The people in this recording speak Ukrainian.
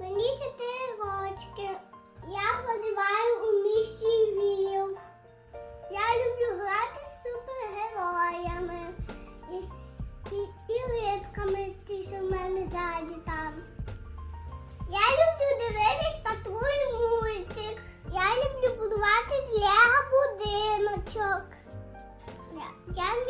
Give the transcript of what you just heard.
Мені чотири рочки. Я проживаю у місті Віл. Я люблю грати з супергероями і, і, і рибками, ті, що мене ззаді там. Я люблю дивитись патруль мультик. Я люблю будувати з Лего будиночок. Я, я